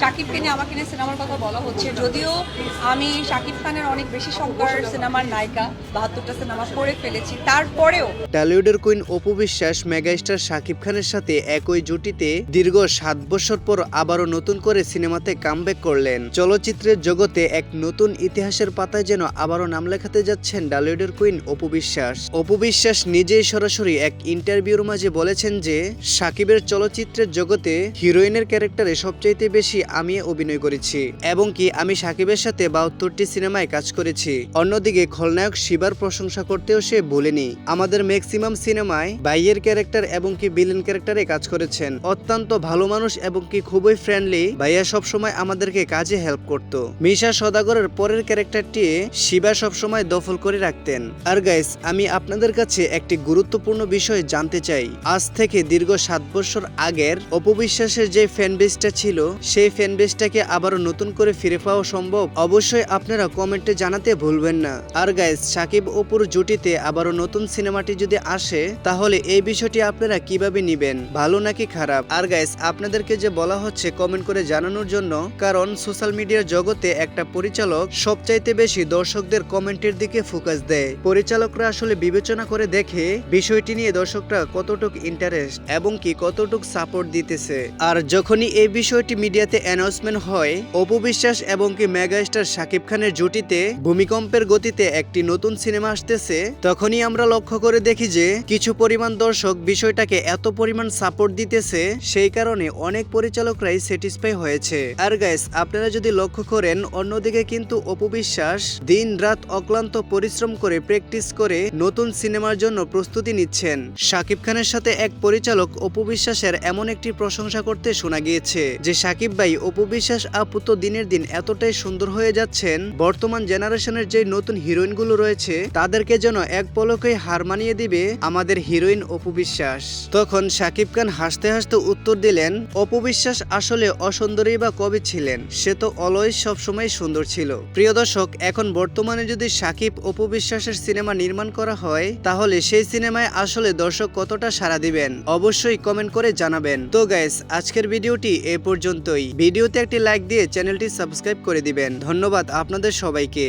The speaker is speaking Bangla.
শাকিবকে নিয়ে, আমাকে নিয়ে সিনেমার কথা বলা হচ্ছে। যদিও আমি শাকিব খানের অনেক বেশি সংখ্যার সিনেমার নায়িকা, বাহাত্তরটা সিনেমা করে ফেলেছি। তারপরেও টলিউডের কুইন অপু বিশ্বাস, মেগাস্টার শাকিব খানের সাথে একই জুটিতে দীর্ঘ সাত বছর পর আবারও নতুন করে সিনেমাতে কামব্যাক করলেন। চলচ্চিত্রের জগতে এক নতুন ইতিহাসের পাতায় যেন আবারও নাম লেখাতে যাচ্ছেন ডালিউডের কুইন অপু বিশ্বাস। অপু বিশ্বাস নিজেই সরাসরি এক ইন্টারভিউর মাঝে বলেছেন যে সাকিবের চলচ্চিত্রের জগতে হিরোইনের ক্যারেক্টারে সবচাইতে বেশি আমি অভিনয় করেছি এবং কি আমি সাকিবের সাথে বাহাত্তরটি সিনেমায় কাজ করেছি। অন্যদিকে খলনায়ক শিবার প্রশংসা করতেও সে বলেনি, আমাদের ম্যাক্সিমাম সিনেমায় বাইয়ের ক্যারেক্টার এবং কি বিলেন ক্যারেক্টারে কাজ করেছেন। অত্যন্ত ভালো মানুষ এবং কি খুবই ফ্রেন্ডলি। ভাইয়া সবসময় আমাদেরকে কাজে হেল্প করত। মিশা সদাগরের পরের ক্যারেক্টারটি শিবা সবসময় দফল করে রাখতেন। আর গাইস, আমি আপনাদের কাছে একটি গুরুত্বপূর্ণ বিষয় জানতে চাই। আজ থেকে দীর্ঘ সাত বছর আগের অপবিশ্বাসের যে ফ্যান বেসটা ছিল, সেই ফ্যান বেসটাকে আবারও নতুন করে ফিরে পাওয়া সম্ভব, অবশ্যই আপনারা কমেন্টে জানাতে ভুলবেন না। আর গাইস সাকিব অপুর জুটিতে আবারও নতুন সিনেমাটি যদি আসে, তাহলে এই বিষয়টি আপনারা কীভাবে নিবেন? ভালো নাকি খারাপ? আর গাইস আপনাদেরকে যে বলা হচ্ছে কমেন্ট করে জানানোর জন্য, কারণ সোশ্যাল মিডিয়ার জগতে একটা পরিচালক সবচাইতে বেশি দর্শকদের কমেন্টের দিকে ফোকাস দেয়। পরিচালকরা আসলে বিবেচনা করে দেখে বিষয়টি নিয়ে দর্শকরা কতটুক ইন্টারেস্ট এবং কি কতটুক সাপোর্ট দিতেছে। আর যখনই এই বিষয়টি মিডিয়াতে অ্যানাউন্সমেন্ট হয়, অপু বিশ্বাস এবং কি মেগাস্টার শাকিব খানের জুটিতে ভূমিকম্পের গতিতে একটি নতুন সিনেমা আসতেছে, তখনই আমরা লক্ষ্য করে দেখি যে কিছু পরিমাণ দর্শক বিষয়টাকে এত পরিমাণ সাপোর্ট দিতেছে, সেই কারণে অনেক পরিচালকরাই স্যাটিসফাই হয়েছে। আর গাইস আপনারা যদি লক্ষ্য করেন, অন্যদিকে কিন্তু অপু বিশ্বাস দিন রাত অক্লান্ত পরিশ্রম করে প্র্যাকটিস করে নতুন সিনেমার জন্য প্রস্তুতি নিচ্ছেন। শাকিব খানের সাথে এক পরিচালক অপু বিশ্বাসের এমন একটি প্রশংসা করতে শোনা গিয়েছে যে, শাকিব ভাই অপু বিশ্বাস আপু দিনের দিন এতটাই সুন্দর হয়ে যাচ্ছেন, বর্তমান জেনারেশনের যে নতুন হিরোইনগুলো রয়েছে, তাদেরকে যেন এক পলকেই হার মানিয়ে দিবে আমাদের হিরোইন অপু বিশ্বাস তখন শাকিব খান হাসতে হাসতে উত্তর দিলেন অপু বিশ্বাস আসলে অসুন্দরী বা কবি ছিলেন, সে তো অলয় সবসময় সুন্দর ছিল। প্রিয় দর্শক, এখন বর্তমানে যদি সাকিব অপু বিশ্বাসের সিনেমা নির্মাণ করা হয়, তাহলে সেই সিনেমায় আসলে দর্শক কতটা সাড়া দিবেন? অবশ্যই কমেন্ট করে জানাবেন। তো গাইস, আজকের ভিডিওটি এ পর্যন্তই। ভিডিওতে একটি লাইক দিয়ে চ্যানেলটি সাবস্ক্রাইব করে দিবেন। ধন্যবাদ আপনাদের সবাইকে।